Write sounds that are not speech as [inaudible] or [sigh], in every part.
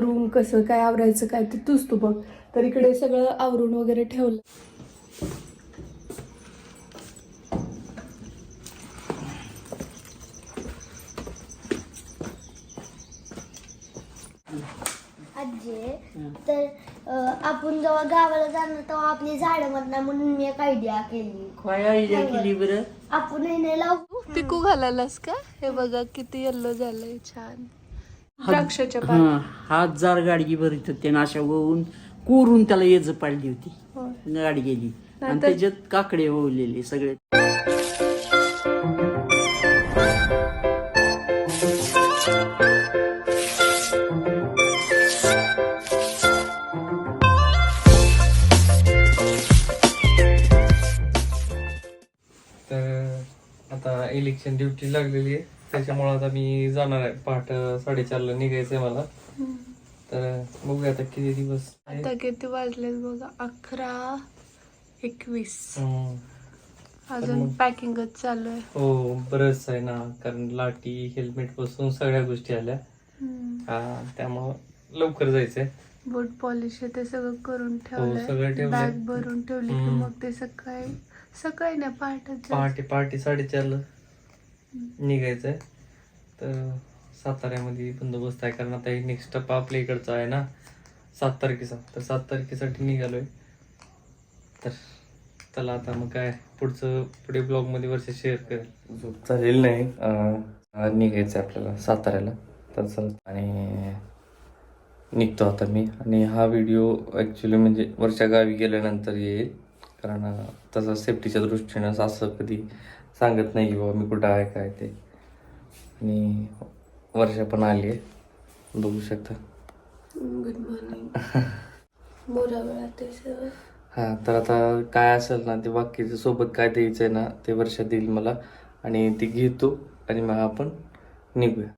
Room कसं काय आवरायचं काय ते तूच तू बघ. तर इकडे सगळं आवरून वगैरे ठेवलं. आजी तर आपण जेव्हा गावाला जाणार तेव्हा आपली झाडं मधणार म्हणून मी एक आयडिया केली. काय आयडिया केली बरं? आपण हे नाही लावू. पिकू घालायलास का? हे बघा किती येल्लो झालंय छान. द्राक्षाच्या पात हा हात जार गाडगी भरीत होते आणि अशा होऊन कोरून त्याला येज पाडली होती. होय. गाडी गेली. आणि त्याच्यात काकडे होवलेले सगळे. इलेक्शन ड्युटी लागलेली आहे. त्याच्यामुळे आता मी जाणार आहे. पहाट साडेचारला निघायचं आहे मला. तर बघूया आता किती दिवस. आता किती वाजलेत बघा? अकरा एकवीस. अजून पॅकिंगच चालू आहे. हो बरंच आहे ना. कारण लाटी हेल्मेटपासून सगळ्या गोष्टी आल्या. हा त्यामुळं लवकर जायचंय. बूट पॉलिश ते सगळं करून हो, ठेवलंय. बॅग भरून ठेवली की. मग ते सकाळी सकाळी नाही पहाटच पहाटे पहाटे साडेचारला. निघायचंय. तर साताऱ्यामध्ये बंदोबस्त आहे कारण आता हे नेक्स्ट स्टॉप आपल्या इकडचा आहे ना सात तारखेचा. तर सात तारखेसाठी निघालोय. तर चला आता मग काय पुढचं पुढे ब्लॉगमध्ये वर्ष शेअर करेल. झोप चालेल नाही. निघायचं आपल्याला साताऱ्याला. तर चल आणि निघतो आता मी. आणि हा व्हिडिओ ॲक्च्युली म्हणजे वर्षा गावी गेल्यानंतर येईल. कारण तसं सेफ्टीच्या दृष्टीनं असं कधी सांगत नाही की बाबा मी कुठं आहे काय ते. आणि वर्षा पण आली आहे बघू शकता. गुड मॉर्निंग आहे सगळं. हां तर आता काय असेल ना ते बाकीच्या सोबत काय द्यायचं आहे ना ते वर्षा देईल मला. आणि ती घेतो आणि मग आपण निघूया.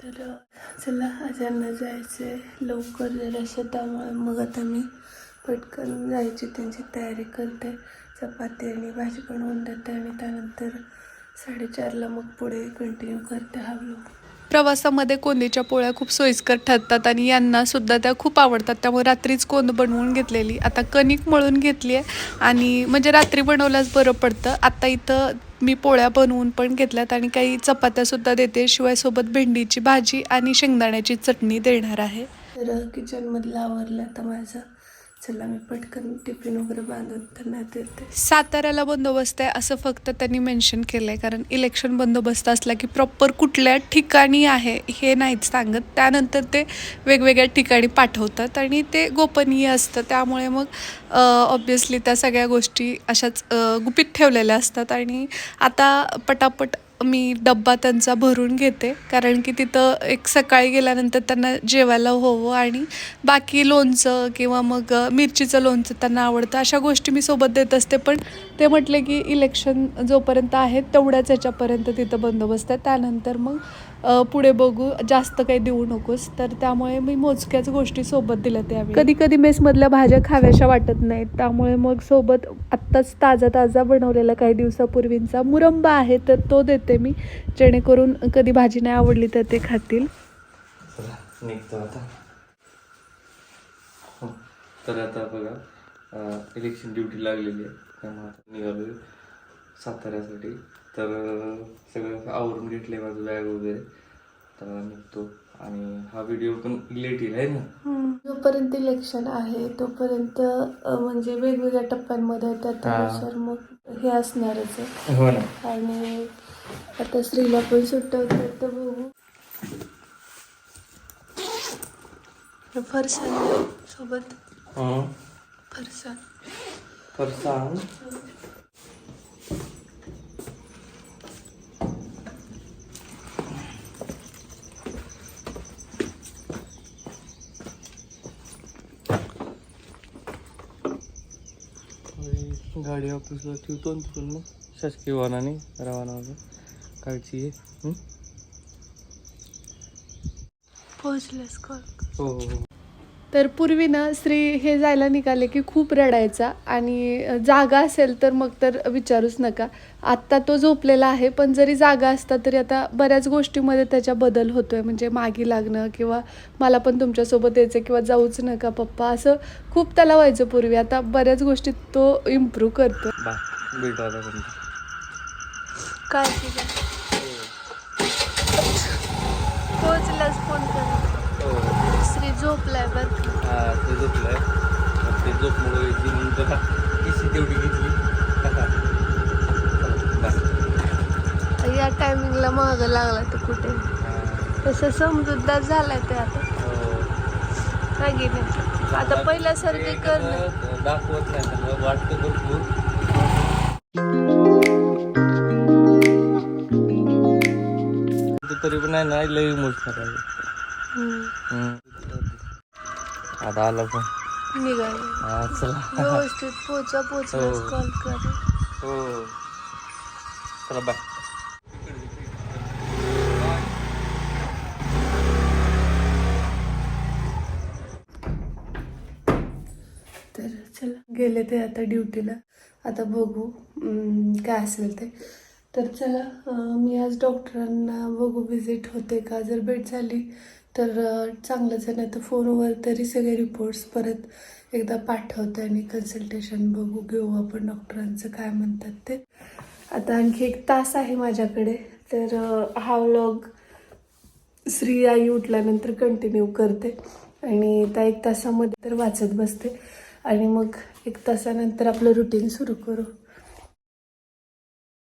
तर चला आजांना जायचंय. लवकर जरासं त्यामुळे मग आता मी पटकन जायची त्यांची तयारी करते. चपाती आणि भाजी बनवून देते आणि त्यानंतर साडेचारला मग पुढे कंटिन्यू करते हा व्लॉग प्रवासामध्ये कोंदीच्या पोळ्या खूप सोयीस्कर ठरतात आणि यांना सुद्धा त्या खूप आवडतात. त्यामुळे रात्रीच कोंद बनवून घेतलेली. आता कणिक मळून घेतली आहे आणि म्हणजे रात्री बनवल्यास बरं पडतं. आता इथं मी पोळ्या बनवून पण घेतल्यात आणि काही चपात्या सुद्धा देते. शिवाय सोबत भेंडीची भाजी आणि शेंगदाण्याची चटणी देणार आहे. तर किचनमधलं आवरलं. आता माझं चला मी पटकन टिफिन वगैरे बांधून त्यांना देते. साताऱ्याला बंदोबस्त आहे असं फक्त त्यांनी मेन्शन केलं आहे कारण इलेक्शन बंदोबस्त असला की प्रॉपर कुठल्या ठिकाणी आहे हे नाहीत सांगत. त्यानंतर ते वेगवेगळ्या ठिकाणी पाठवतात आणि ते गोपनीय असतं. त्यामुळे मग ऑब्विसली त्या सगळ्या गोष्टी अशाच गुपित ठेवलेल्या असतात. आणि आता पटापट मी डब्बा त्यांचा भरून घेते कारण की तिथं एक सकाळी गेल्यानंतर त्यांना जेवायला हवं आणि बाकी लोणचं किंवा मग मिरचीचं लोणचं त्यांना आवडतं अशा गोष्टी मी सोबत देत असते. पण ते म्हटले की इलेक्शन जोपर्यंत आहेत तेवढ्याच याच्यापर्यंत तिथं बंदोबस्त आहे. त्यानंतर मग पुढे बघू. जास्त काही देऊ नकोस. तर त्यामुळे मी मोजक्याच गोष्टी सोबत दिल्या त्यावेळी कधी कधी मेसमधल्या भाज्या खाव्याशा वाटत नाहीत. त्यामुळे मग सोबत आत्ताच ताजा ताजा बनवलेला काही दिवसापूर्वींचा मुरंबा आहे तर तो देते मी. जेणेकरून कधी भाजी नाही आवडली तर ते खातील. चला निघतो आता. हो, तर आता बघा इलेक्शन ड्युटी लागलेली आहे. त्यामुळे आता निघालोय साताऱ्यासाठी. तर सगळं आवरून घेतलंय माझं बॅग वगैरे. तर निघतो. आणि हा व्हिडिओ पण लेट येईल आहे ना? जोपर्यंत इलेक्शन आहे तोपर्यंत म्हणजे वेगवेगळ्या टप्प्यांमध्ये आहे, त्या त्यानुसार मग हे असणारच आहे. हो ना. आणि आता स्त्रीला पण होत्या तर बघू. फरसाण सोबत. हं. फरसाण गाडी ऑफिसला ठेवतो तिथून मग शासकीय वाहनाने रवाना होतो. हं? पोहोचलेस कॉल हो हो हो. तर पूर्वी ना स्त्री हे जायला निघाले की खूप रडायचा आणि जागा असेल तर मग तर विचारूच नका. आत्ता तो झोपलेला आहे पण जरी जागा असता तरी आता बऱ्याच गोष्टीमध्ये त्याच्या बदल होतोय. म्हणजे मागी लागणं किंवा मला पण तुमच्यासोबत यायचं किंवा जाऊच नका पप्पा असं खूप त्याला व्हायचं पूर्वी. आता बऱ्याच गोष्टीत तो इम्प्रूव्ह करतो काय पोहोचलाच फोन कर हो श्री झोपलाय बरं हा ते झोपलंय. ते झोपमुळे जी म्हणून जरा इशी तेवढी घेतली. या टायमिंगला महाग लागला तर कुठे? तसं समजूतदार झालाय ते आता. काय की नाही आता पहिल्यासारखे करणं दाखवत नाही वाटतं भरपूर. तरी पण नाही लय इमोशनल आहे. हम्म. आता आला पण. निघाले. हा चला. व्यवस्थित पोचा पोचलाच हो. कॉल कर. हो. चला बाय तर चला गेले ते आता ड्युटीला. आता बघू काय असेल ते. तर चला मी आज डॉक्टरांना बघू विजिट होते का? जर भेट झाली तर चांगलं चांगलंच आहे नाही तर फोनवर तरी सगळे रिपोर्ट्स परत एकदा पाठवते आणि कन्सल्टेशन बघू घेऊ आपण डॉक्टरांचं काय म्हणतात ते. आता आणखी एक तास आहे माझ्याकडे. तर हा व्लॉग श्री आई उठल्यानंतर कंटिन्यू करते आणि त्या एक तासामध्ये तर वाचत बसते. आणि मग एक तासानंतर आपलं रुटीन सुरू करू.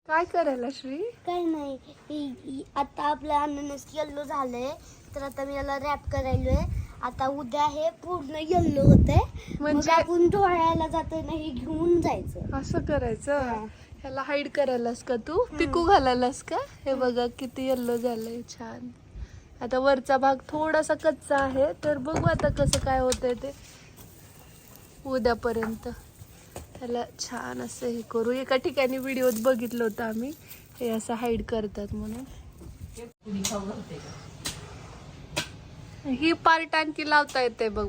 काय करायला श्री? काही नाही. आता आपलं अननस येल्लो झालंय. तर आता मी याला रॅप करायलोय. आता उद्या हे पूर्ण येल्लो होतंय. मग म्हणजे- आपण डोळ्याला जातो ना हे घेऊन जायचं. असं करायचं? ह्याला हाईड करायलास का तू? पिकू घालायलास का? हे बघा किती येल्लो झालंय छान. आता वरचा भाग थोडासा कच्चा आहे तर बघू आता कसं काय होतंय ते. उद्यापर्यंत. त्याला छान असं हे करू. एका ठिकाणी व्हिडिओत बघितलं होतं आम्ही. हे असं हाईड करतात म्हणून. ही पार्ट आणखी लावता येते बघ.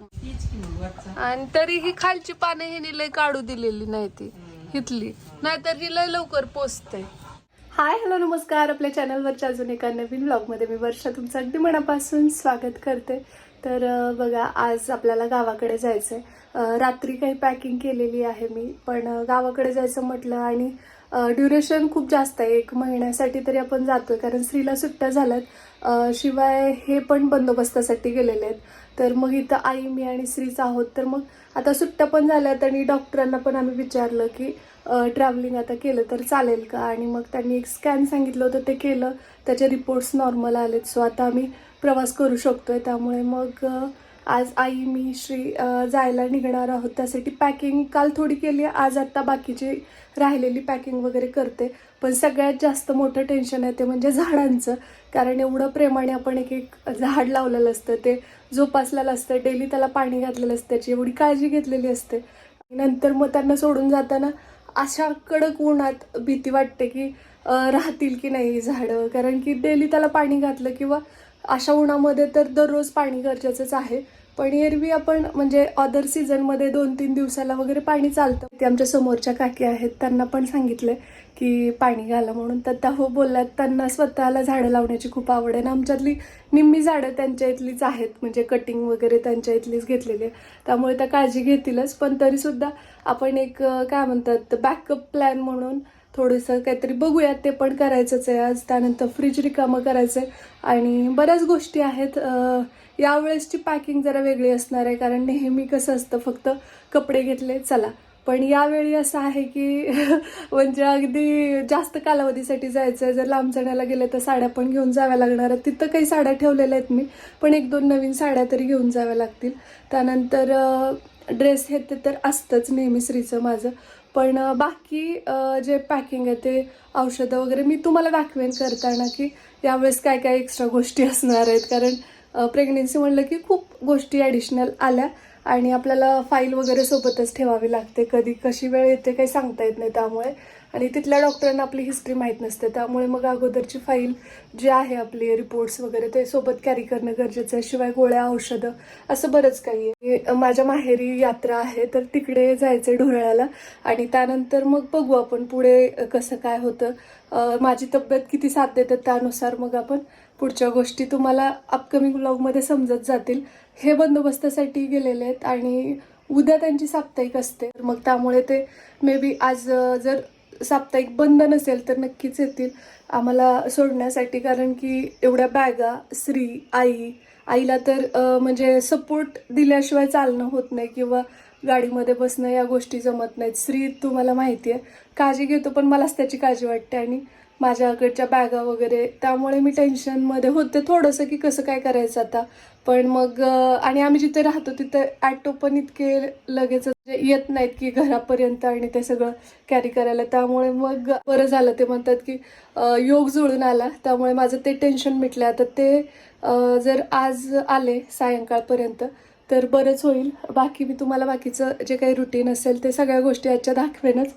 आणि तरी ही खालची पानं ह्यानी लय काढू दिलेली नाही ती हिथली नाहीतर ही लय लवकर पोचते हाय हॅलो नमस्कार. आपल्या चॅनलवरच्या अजून एका नवीन ब्लॉगमध्ये मी वर्षा. तुमचं अगदी मनापासून स्वागत करते. तर बघा आज आपल्याला गावाकडे जायचं आहे रात्री काही पॅकिंग केलेली आहे मी पण गावाकडे जायचं म्हटलं आणि ड्युरेशन खूप जास्त आहे. एक महिन्यासाठी तरी आपण जातोय. कारण स्त्रीला सुट्ट्या झाल्यात. शिवाय हे पण बंदोबस्तासाठी गेलेले आहेत. तर मग इथं आई मी आणि स्त्रीच आहोत. तर मग आता सुट्ट्या पण झाल्यात आणि डॉक्टरांना पण आम्ही विचारलं की ट्रॅव्हलिंग आता केलं तर चालेल का? आणि मग त्यांनी एक स्कॅन सांगितलं होतं. ते केलं. त्याचे रिपोर्ट्स नॉर्मल आलेत. सो आता आम्ही प्रवास करू शकतो आहे त्यामुळे मग आज आई मी श्री जायला निघणार आहोत. त्यासाठी पॅकिंग काल थोडी केली. आज आत्ता बाकीची राहिलेली पॅकिंग वगैरे करते. पण सगळ्यात जास्त मोठं टेन्शन आहे ते म्हणजे झाडांचं. कारण एवढं प्रेमाने आपण एक एक झाड लावलेलं असतं. ते जोपासलेलं असतं. डेली त्याला पाणी घातलेलं असतं. त्याची एवढी काळजी घेतलेली असते. नंतर मग त्यांना सोडून जाताना अशा कडक उन्हात भीती वाटते की राहतील की नाही झाडं? कारण की डेली त्याला पाणी घातलं किंवा अशा उन्हामध्ये तर दररोज पाणी गरजेचंच आहे. पण एरवी आपण म्हणजे अदर सीझनमध्ये दोन तीन दिवसाला वगैरे पाणी चालतं. ते आमच्या समोरच्या काकी आहेत त्यांना पण सांगितलं की पाणी घाला म्हणून. तर त्या हो बोलल्यात त्यांना स्वतःला झाडं लावण्याची खूप आवड आहे आणि आमच्यातली निम्मी झाडं त्यांच्या इथलीच आहेत. म्हणजे कटिंग वगैरे त्यांच्या इथलीच घेतलेली आहे. त्यामुळे त्या काळजी घेतीलच. पण तरीसुद्धा आपण एक काय म्हणतात बॅकअप प्लॅन म्हणून थोडंसं काहीतरी बघूयात ते पण करायचंच आहे. आज त्यानंतर फ्रीज रिकामं करायचं आहे आणि बऱ्याच गोष्टी आहेत. यावेळेसची पॅकिंग जरा वेगळी असणार आहे कारण नेहमी कसं असतं फक्त कपडे घेतले चला. पण यावेळी असं आहे की [laughs] म्हणजे अगदी जास्त कालावधीसाठी जायचं आहे जर लांब जाण्याला गेलं तर साड्या पण घेऊन जाव्या लागणार आहेत. तिथं काही साड्या ठेवलेल्या आहेत मी पण एक दोन नवीन साड्या तरी घेऊन जाव्या लागतील. त्यानंतर ड्रेस हे ते तर असतंच नेहमी श्रीचं माझं. पण बाकी जे पॅकिंग आहे ते औषधं वगैरे मी तुम्हाला दाखवेन करताना की यावेळेस काय काय एक्स्ट्रा गोष्टी [laughs] असणार आहेत. कारण प्रेग्नेन्सी म्हणलं की खूप गोष्टी ॲडिशनल आल्या आणि आपल्याला फाईल वगैरे सोबतच ठेवावी लागते. कधी कशी वेळ येते काही सांगता येत नाही त्यामुळे. आणि तिथल्या डॉक्टरांना आपली हिस्ट्री माहीत नसते. त्यामुळे मग अगोदरची फाईल जी आहे आपली रिपोर्ट्स वगैरे ते सोबत कॅरी करणं गरजेचं आहे. शिवाय गोळ्या औषधं असं बरंच काही आहे. माझ्या माहेरी यात्रा आहे तर तिकडे जायचं ढोळ्याला आणि त्यानंतर मग बघू आपण पुढे कसं काय होतं. माझी तब्येत किती साथ देतात त्यानुसार मग आपण पुढच्या गोष्टी तुम्हाला अपकमिंग ब्लॉगमध्ये समजत जातील. हे बंदोबस्तासाठी गेलेले आहेत आणि उद्या त्यांची साप्ताहिक असते. तर मग त्यामुळे ते मे बी आज जर साप्ताहिक बंद नसेल तर नक्कीच येतील. आम्हाला सोडण्यासाठी कारण की एवढ्या बॅगा स्त्री आई आईला तर म्हणजे सपोर्ट दिल्याशिवाय चालणं होत नाही किंवा गाडीमध्ये बसणं या गोष्टी जमत नाहीत. स्त्री तुम्हाला माहिती आहे काळजी घेतो पण मलाच त्याची काळजी वाटते. आणि माझ्याकडच्या बॅगा वगैरे. त्यामुळे मी टेन्शनमध्ये होते थोडंसं की कसं काय करायचं आता. पण मग आणि आम्ही जिथे राहतो तिथे ॲटो पण इतके लगेच म्हणजे येत नाहीत की घरापर्यंत आणि ते सगळं कॅरी करायला. त्यामुळे मग बरं झालं. ते म्हणतात की योग जुळून आला. त्यामुळे माझं ते टेन्शन मिटलं. आता ते जर आज आले सायंकाळपर्यंत तर बरंच होईल. बाकी मी तुम्हाला बाकीचं जे काही रुटीन असेल ते सगळ्या गोष्टी आजच्या दाखवेनच.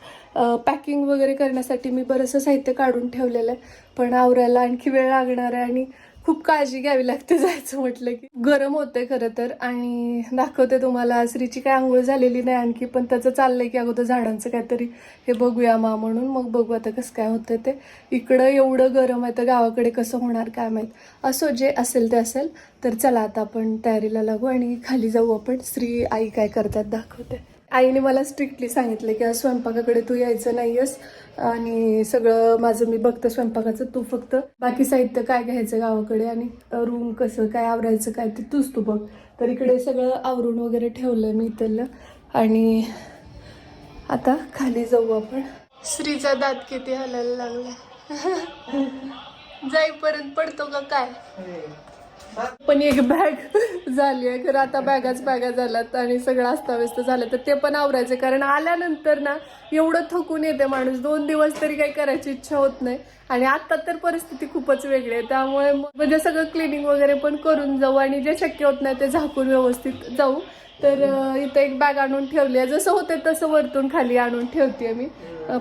पॅकिंग वगैरे करण्यासाठी मी बरंचसं साहित्य काढून ठेवलेलं आहे. पण आवरायला आणखी वेळ लागणार आहे आणि खूप काळजी घ्यावी लागते [laughs] जायचं म्हटलं की. गरम होते खरं तर आणि दाखवते तुम्हाला श्रीची काय आंघोळ झालेली नाही आणखी पण त्याचं चाललंय की अगोदर झाडांचं काहीतरी हे बघूया मा म्हणून. मग बघू आता कसं काय होतं ते. इकडं एवढं गरम आहे तर गावाकडे कसं होणार काय माहीत. असो जे असेल ते असेल तर चला आता आपण तयारीला लागू आणि खाली जाऊ आपण. श्री आई काय करतात दाखवते. आईने मला स्ट्रिक्टली सांगितलं की स्वयंपाकाकडे तू यायचं नाहीयेस आणि सगळं माझं मी बघतं स्वयंपाकाचं तू फक्त बाकी साहित्य काय घ्यायचं गावाकडे आणि रूम कसं काय आवरायचं काय ते तूच तू बघ. तर इकडे सगळं आवरून वगैरे ठेवलं मी इथलं आणि आता खाली जाऊ आपण. श्रीचा दात किती हलायला लागला. [laughs] जाईपर्यंत पडतो का काय? पण एक बॅग [laughs] झाली आहे. खरं आता बॅगाच बॅगा झाल्यात आणि सगळं अस्ताव्यस्त झालं. तर ते पण आवरायचं कारण आल्यानंतर ना एवढं थकून येते माणूस. दोन दिवस तरी काही करायची इच्छा होत नाही. आणि आता तर परिस्थिती खूपच वेगळी आहे. त्यामुळे म्हणजे सगळं क्लिनिंग वगैरे पण करून जाऊ आणि जे शक्य होत नाही ते झाकून व्यवस्थित जाऊ. तर इथं एक बॅग आणून ठेवली आहे. जसं होतं तसं वरतून खाली आणून ठेवते मी.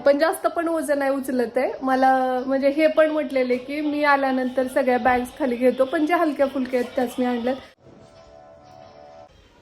पण जास्त पण वजन नाही उचलत आहे. मला म्हणजे हे पण म्हटलेले की मी आल्यानंतर सगळ्या बॅग्स खाली घेतो. पण ज्या हलक्या फुलक्या आहेत त्याच मी आणल्यात.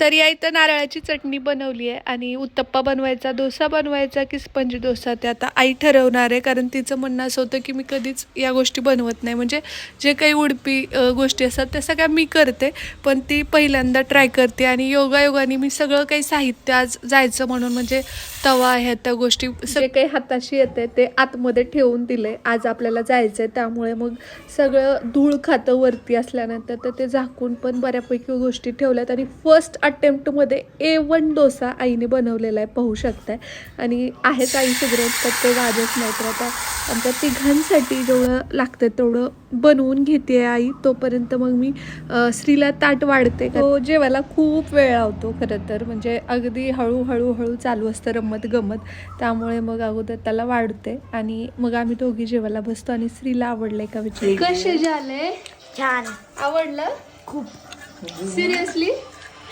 तर या इथं नारळाची चटणी बनवली आहे आणि उत्तप्पा बनवायचा डोसा बनवायचा की स्पंज डोसा ते आता आई ठरवणार आहे. कारण तिचं म्हणणं असं होतं की मी कधीच या गोष्टी बनवत नाही. म्हणजे जे काही उडपी गोष्टी असतात त्या सगळ्या मी करते. पण ती पहिल्यांदा ट्राय करते आणि योगायोगाने मी सगळं काही साहित्य आज जायचं म्हणून म्हणजे तवा आहे त्या गोष्टी जे काही हाताशी येते ते आतमध्ये ठेवून दिले आज आपल्याला जायचं आहे त्यामुळे मग सगळं धूळ खातं वरती असल्यानंतर तर ते झाकून पण बऱ्यापैकी गोष्टी ठेवल्यात. आणि फर्स्ट अटेम्प्टमध्ये ए वन डोसा आईने बनवलेला आहे पाहू शकताय. आणि आहेच आई सुग्रत तर ते वाजत नाही तर आता आमच्या तिघांसाठी जेवढं लागतं तेवढं बनवून घेते आई. तोपर्यंत मग मी अ, श्रीला ताट वाढते तो जेवायला खूप वेळ लावतो खरं तर. म्हणजे अगदी हळूहळू हळू चालू असतं रमत गमत त्यामुळे मग अगोदर त्याला वाढते आणि मग आम्ही दोघी जेवायला बसतो आणि श्रीला आवडलंय का विचार? कसे झाले? छान. आवडलं? खूप. सिरियसली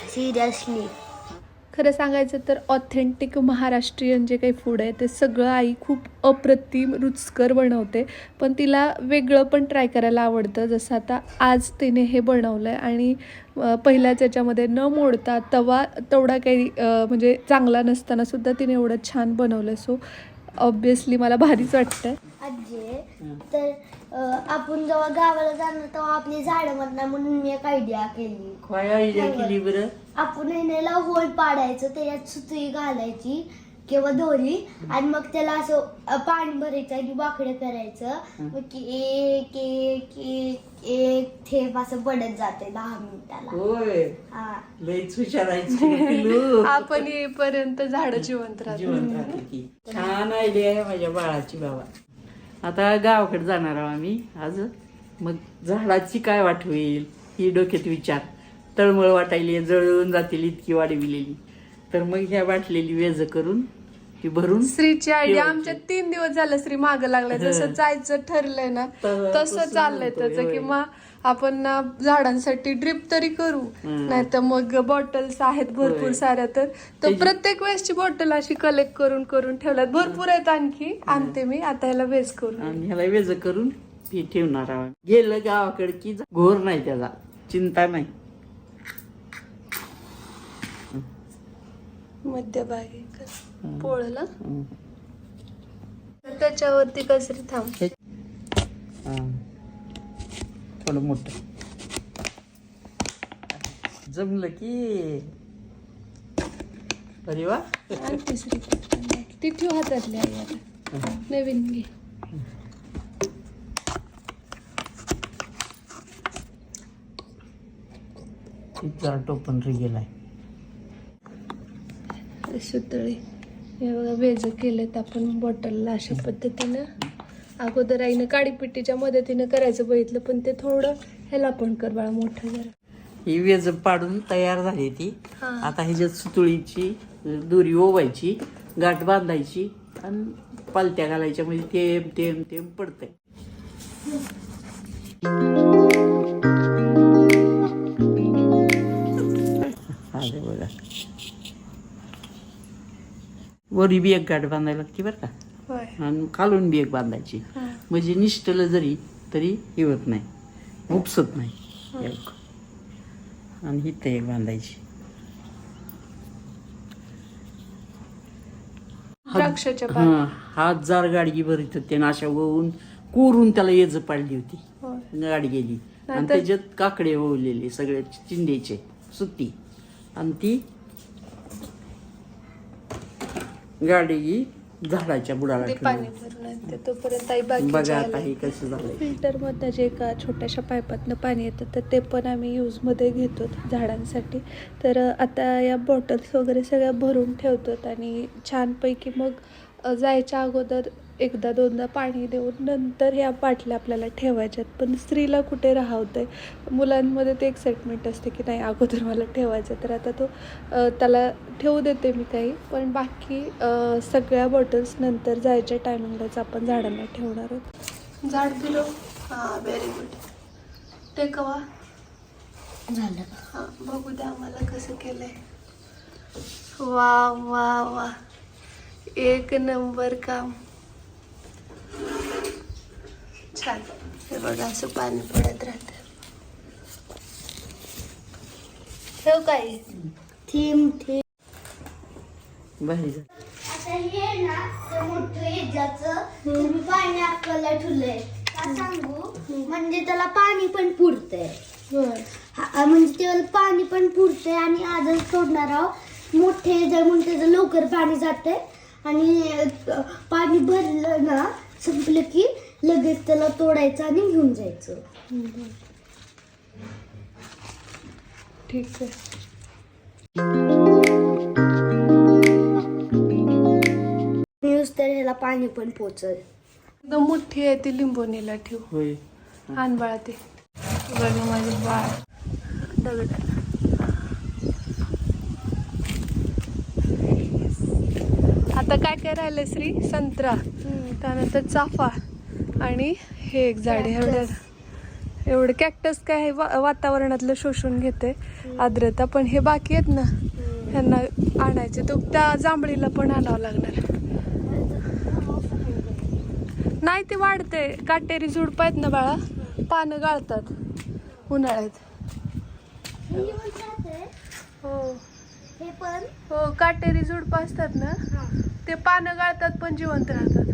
सिरियसली खरं सांगायचं तर ऑथेंटिक महाराष्ट्रीयन जे काही फूड आहे ते सगळं आई खूप अप्रतिम रुचकर बनवते. पण तिला वेगळं पण ट्राय करायला आवडतं. जसं आता आज तिने हे बनवलं आहे आणि पहिल्याच याच्यामध्ये न मोडता तवा तेवढा काही म्हणजे चांगला नसताना सुद्धा तिने एवढं छान बनवलं सो ऑब्विसली मला भारीच वाटतंय. आजी तर आपण जेव्हा गावाला जाणार तेव्हा आपली झाडं मधणार म्हणून मी एक आयडिया केली. काय आयडिया केली बरं? आपण हेनेला होल पाडायचं त्याच्यात सुतळी घालायची किंवा दोरी आणि मग त्याला असं पाणी भरायचं आणि वाकडं करायचं. मग की एक एक एक एक थेंब असं पडत जाते दहा मिनिटाला. होय. हा. [laughs] आपण येईपर्यंत झाडं जिवंत राहतात जिवंत राहते की. छान आयडिया आहे माझ्या बाळाची बाबा. आता गावाकडे जाणार आहोत आम्ही. आज मग झाडाची काय वाट होईल ही डोक्यात विचार. तळमळ वाटायली जळून जातील इतकी वाढविलेली तर मग ह्या वाटलेली वेज करून ती भरून श्रीची आयडिया. आमच्या तीन दिवस झालं श्री माग लागलाय. जसं जायचं ठरलंय ना तसं चाललंय त्याचं होय. की मग आपण ना झाडांसाठी ड्रिप तरी करू. नाही तर मग बॉटल्स आहेत भरपूर. साऱ्या तर तर प्रत्येक वेळेसची बॉटल अशी कलेक्ट करून करून ठेवल्यात. भरपूर आहेत आणखी. आणते मी. आता ह्याला वेस्ट करून. आणि ह्याला वेज करून ती ठेवणार आहोत. गेलं गावाकडे की घोर नाही त्याला. चिंता नाही. मध्यभागी पोळला. त्याच्यावरती कसरी थांब. थोडं मोठ. जमलं की. अरे वा. तिसरी ती ठेव हातातली आई आता. नवीन घे. जरा टोपण रे गेलाय सुतळी. हे बघा वेज केलेत आपण बॉटलला अशा पद्धतीनं. अगोदर आईनं काडीपिट्टीच्या मदतीनं करायचं बघितलं पण ते थोडं ह्याला पण कर बाळा मोठं जरा. ही वेज पाडून तयार झाली ती. हा. आता ह्याच्यात सुतुळीची दोरी ओवायची गाठ बांधायची आणि पालत्या घालायच्या म्हणजे तेम तेम तेम पडतंय. बघा. वरी बी एक गाठ बांधायला लागते बरं का? आणि खालून बी एक बांधायची. म्हणजे निष्ठलं जरी तरी हे होत नाही. उपसत नाही. एक. आणि ही एक बांधायची. हा हात जार गाडगी भरीत होते आणि अशा वळून कोरून त्याला येज पाडली होती. गाडी गेली. आणि त्याच्यात काकडे ओवलेले सगळे चिंडेचे सुती. आणि ती गाडी ही झाडाच्या बुडाला ते ठेवली. पाणी भरून आणते तोपर्यंत आई बघा बाकी हे कसं झालंय. फिल्टर मधनं जे एका छोट्याशा पाईपातनं पाणी येतं तर ते पण आम्ही यूजमध्ये घेतो झाडांसाठी. तर अ, आता या बॉटल्स वगैरे सगळ्या भरून ठेवतो आणि छानपैकी मग अ, जायच्या अगोदर एकदा दोनदा पाणी देऊन नंतर ह्या बाटल्या आपल्याला ठेवायच्यात. पण स्त्रीला कुठे राहवतंय? मुलांमध्ये ते एक्साइटमेंट असते की नाही अगोदर मला ठेवायचं तर आता तो त्याला ठेवू देते मी काही. पण बाकी सगळ्या बॉटल्स नंतर जायच्या टायमिंगलाच आपण झाडांना ठेवणार आहोत. झाड दिलो. हां व्हेरी गुड ते कवा? झालं. हां बघू द्या आम्हाला कसं केलंय. वा वा वा एक नंबर काम. छान. हे बघा असं पाणी पडत राहतं. ठेव काय थीम थीम. भारी झालं. आता हे ना ते मोठं ह्याच्याचं तुम्ही पाणी अक्काला ठेवलंय का सांगू? म्हणजे त्याला पाणी पण पुरतंय. हा, म्हणजे त्याला पाणी पण पुरतंय आणि आजच सोडणार आहोत मोठे जर म्हणून त्याचं लवकर पाणी जातंय. आणि अं, पाणी भरलं ना संपलं की लगेच त्याला तोडायचं आणि घेऊन जायचं. ठीक आहे. न्यूज तर ह्याला पाणी पण पोचल. एकदम मोठी आहे ती लिंबोनीला ठेव. होय. आण बाळा ते. बघ माझे बाळ. दगड. आता काय काय राहिलं श्री? संत्रा. त्यानंतर चाफा. आणि हे एक झाड एवढं एवढं कॅक्टस काय आहे वा- वातावरणातलं शोषून घेते आर्द्रता पण हे बाकी आहेत ना ह्यांना आणायचे. तो त्या जांभळीला पण आणावं लागणार. नाही ते वाढते काटेरी झुडप आहेत ना बाळा पानं गाळतात उन्हाळ्यात. हो. हे पण? हो काटेरी झुडप असतात ना ते पानं गाळतात पण जिवंत राहतात.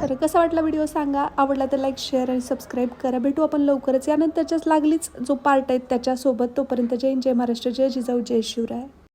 तर कसा वाटला व्हिडिओ सांगा. आवडला तर लाईक शेअर आणि सबस्क्राईब करा. भेटू आपण लवकरच. यानंतरच्याच लागलीच जो पार्ट आहे त्याच्यासोबत तोपर्यंत जय जय महाराष्ट्र जय जिजाऊ जय शिवराय.